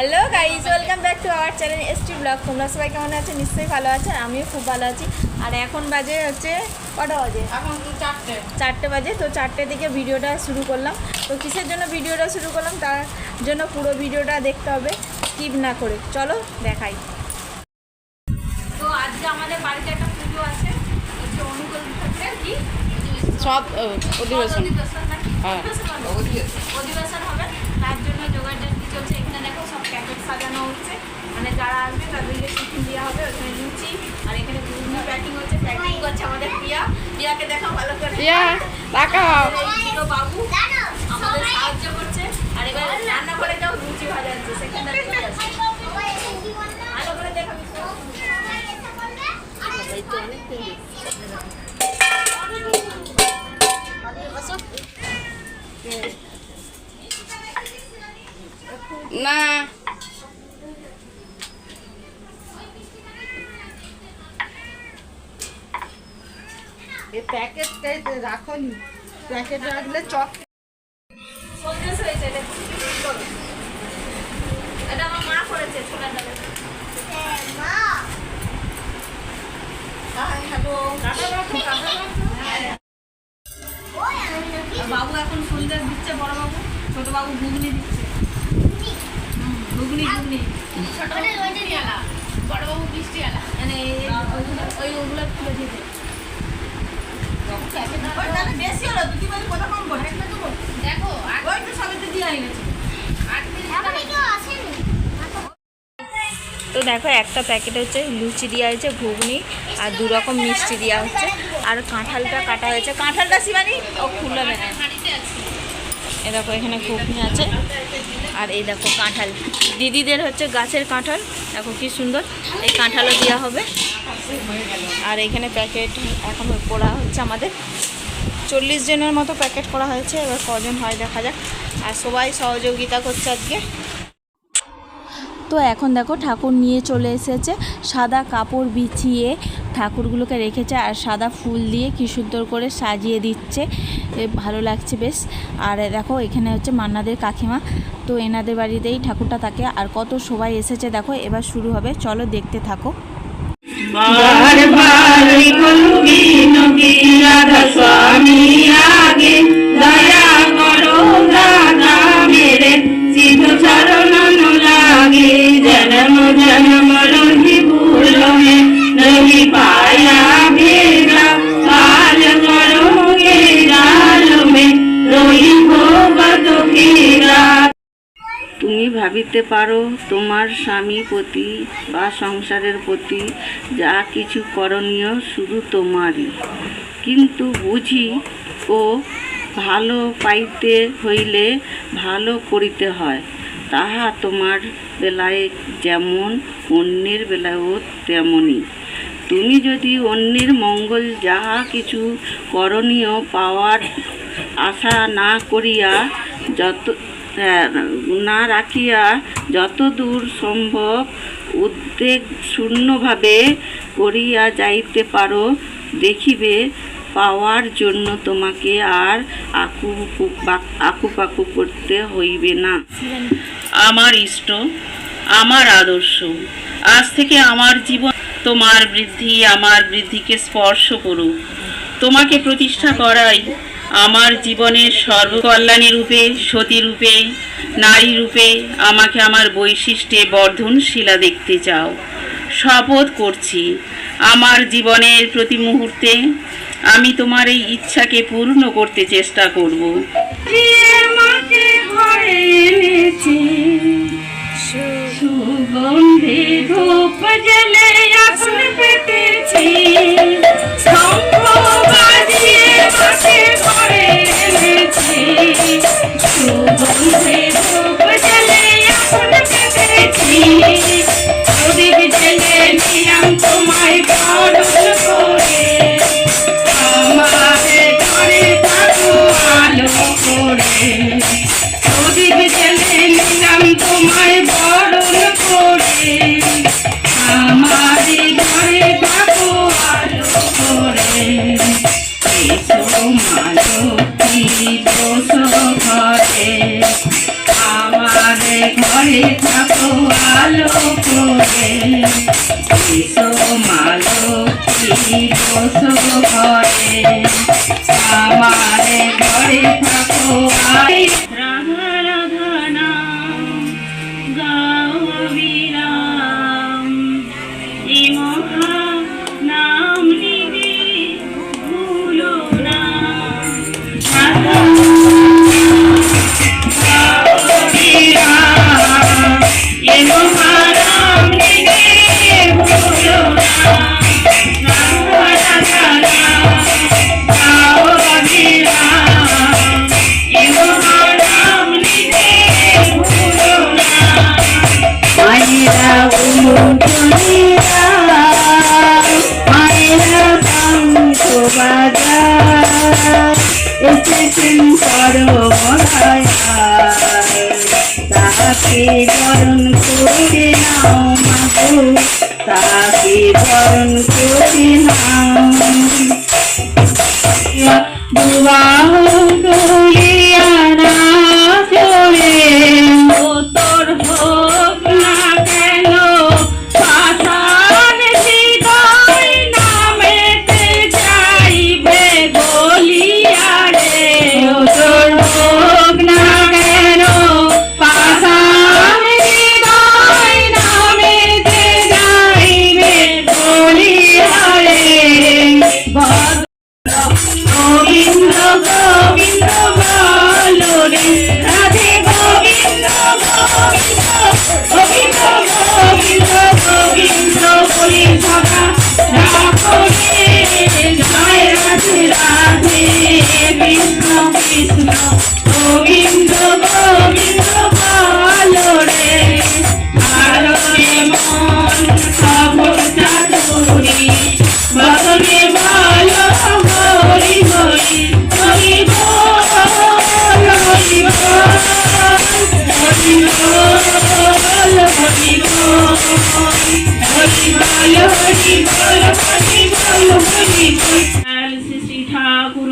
Hello guys welcome back to our channel ST blog তোমরা সবাই কেমন আছো? নিশ্চয়ই ভালো আছো আমিও খুব ভালো আছি। আর এখন বাজে হচ্ছে কটা বাজে? এখন চারটে। চারটে বাজে তো চারটে দিকে ভিডিওটা শুরু করলাম। তো কিসের জন্য ভিডিওটা শুরু করলাম? তার জন্য পুরো ভিডিওটা দেখতে হবে স্কিপ না করে। চলো দেখাই। তো আজকে আমাদের বাড়িতে একটা পুজো আছে অনুকূল কি? সব অধিবেশন। অধিবেশন হ্যাঁ। অধিবেশন হবে। তার জন্য জাতি চলছে। এখানে দেখো সব প্যাকেট সাজানো হচ্ছে। মানে যারা আসবে তাদেরকে টিফিন দেওয়া হবে ওখানে লুচি আর এখানে বিভিন্ন প্যাকিং হচ্ছে। প্যাকিং করছে আমাদের প্রিয়া। প্রিয়াকে দেখা ভালো করে। প্রিয়া, বাবু। না। এই প্যাকেটটাই রাখনি। প্যাকেট রাখলে চক সন্দেশ হয়েছে এটা আমার মা করেছে ছোলা ডালে। আর বাবু এখন সন্দেশ দিচ্ছে বড় বাবু। ছোট বাবু ঘুগনি দিচ্ছে। ঘুগনি ঘুগনি। বড়বাবু মিষ্টি আলা। মানে ওই ওগুলো তুলে দিয়ে দে। ওই তাহলে বেশি হলো দুটি বাজে কত কম করে দেখো ওই তো সবে তো দিয়ে গেছে। তো দেখো একটা প্যাকেট হচ্ছে লুচি দেওয়া হয়েছে ঘুগনি আর দু রকম মিষ্টি দেওয়া হচ্ছে। আর কাঁঠালটা কাটা হয়েছে। কাঁঠালটা শিবানি ও খুলবে না এ দেখো এখানে ঘুগনি আছে। আর এই দেখো কাঁঠাল। দিদিদের হচ্ছে গাছের কাঁঠাল। দেখো কি সুন্দর। এই কাঁঠালও দেওয়া হবে। আর এখানে প্যাকেট এখন করা হচ্ছে আমাদের। চল্লিশ জনের মতো প্যাকেট করা হয়েছে। এবার কজন হয় দেখা যাক। আর সবাই সহযোগিতা করছে আজকে। তো এখন দেখো ঠাকুর নিয়ে চলে এসেছে। সাদা কাপড় বিছিয়ে ঠাকুরগুলোকে রেখেছে আর সাদা ফুল দিয়ে কি সুন্দর করে সাজিয়ে দিচ্ছে। ভালো লাগছে বেশ। আর দেখো, এখানে হচ্ছে মান্নাদের কাকিমা। তো এনাদের বাড়িতেই ঠাকুরটা থাকে। আর কত সবাই এসেছে, দেখো, এবার শুরু হবে। চলো দেখতে থাকো। তুমি ভাবিতে পারো, তোমার স্বামী প্রতি বা সংসারের প্রতি যা কিছু করণীয় শুধু তোমারই। কিন্তু বুঝি ও ভালো পাইতে হইলে ভালো করিতে হয়। তাহা তোমার বেলায় যেমন, অন্যের বেলায়ও তেমনই। তুমি যদি অন্যের মঙ্গল যাহা কিছু করণীয় পাওয়ার আশা না করিয়া যত না রাখিয়া যতদূর সম্ভব উদ্বেগ শূন্যভাবে করিয়া যাইতে পারো, দেখিবে পাওয়ার জন্য তোমাকে আর আকু আকুপাকু করতে হইবে না। আমার ইষ্ট, আমার আদর্শ, আজ থেকে আমার জীবন তোমার বৃদ্ধি, আমার বৃদ্ধিকে স্পর্শ করুক। তোমাকে প্রতিষ্ঠা করাই আমার জীবনের সর্বকল্যাণী রূপে, সতী রূপে, নারী রূপে আমাকে আমার বৈশিষ্ট্যে বর্ধনশীলা দেখতে চাও। শপথ করছি আমার জীবনের প্রতি মুহূর্তে আমি তোমার এই ইচ্ছাকে পূর্ণ করতে চেষ্টা করব। সুগন্ধে ধূপ জলে আসন পেতেছি। ঘরে আমার ঘরে থাকো আলো করে। এসো মালো ঘরে। আমার এসেছেন তাকে বরণ করে নাও মাগো তাকে বরণ করে নাও বিবাহ শ্রী শ্রী ঠাকুর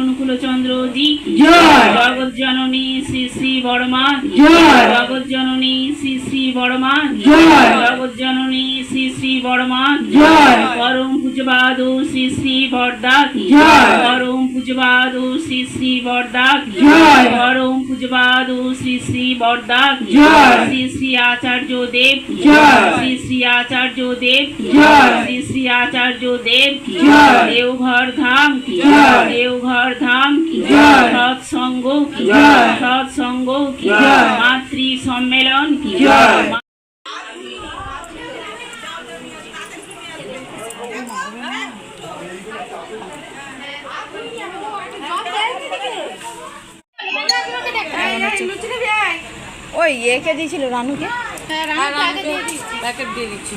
জয়। জগৎ জননী শ্রী শ্রী বড়মা জয়। জগৎ জননী শ্রী শ্রী বড়মা জয়। জগৎ জননী শ্রী শ্রী বড়মা জয়। পরম পূজবাদ শ্রী শ্রী বরদা জয়। পরম পূজবাদ শ্রী শ্রী বরদা জয়। পরম পূজবাদ শ্রী শ্রী বরদা জয়। শ্রী শ্রী আচার্য দেব জয়। শ্রী শ্রী আচার্য দেব জয়। শ্রী শ্রী আচার্য দেব জয়। দেওঘর ধাম কি জয়। দেওঘর ধাম কি জয়। সৎসঙ্গ কি জয়। সৎসঙ্গ কি জয়। মাতৃ সম্মেলন কি। ওই একে দিয়েছিল রানুকে। প্যাকেট দিয়ে দিচ্ছি।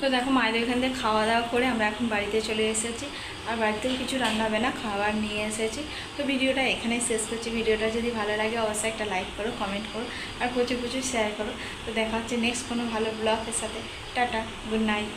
তো দেখো মায়েদের এখান থেকে খাওয়া দাওয়া করে আমরা এখন বাড়িতে চলে এসেছি। আর বাড়িতেও কিছু রান্না হবে না, খাবার নিয়ে এসেছি। তো ভিডিওটা এখানেই শেষ করছি। ভিডিওটা যদি ভালো লাগে অবশ্যই একটা লাইক করো কমেন্ট করো, আর প্রচুর প্রচুর শেয়ার করো। তো দেখা হচ্ছে নেক্সট কোনো ভালো ব্লগের সাথে। Tata good night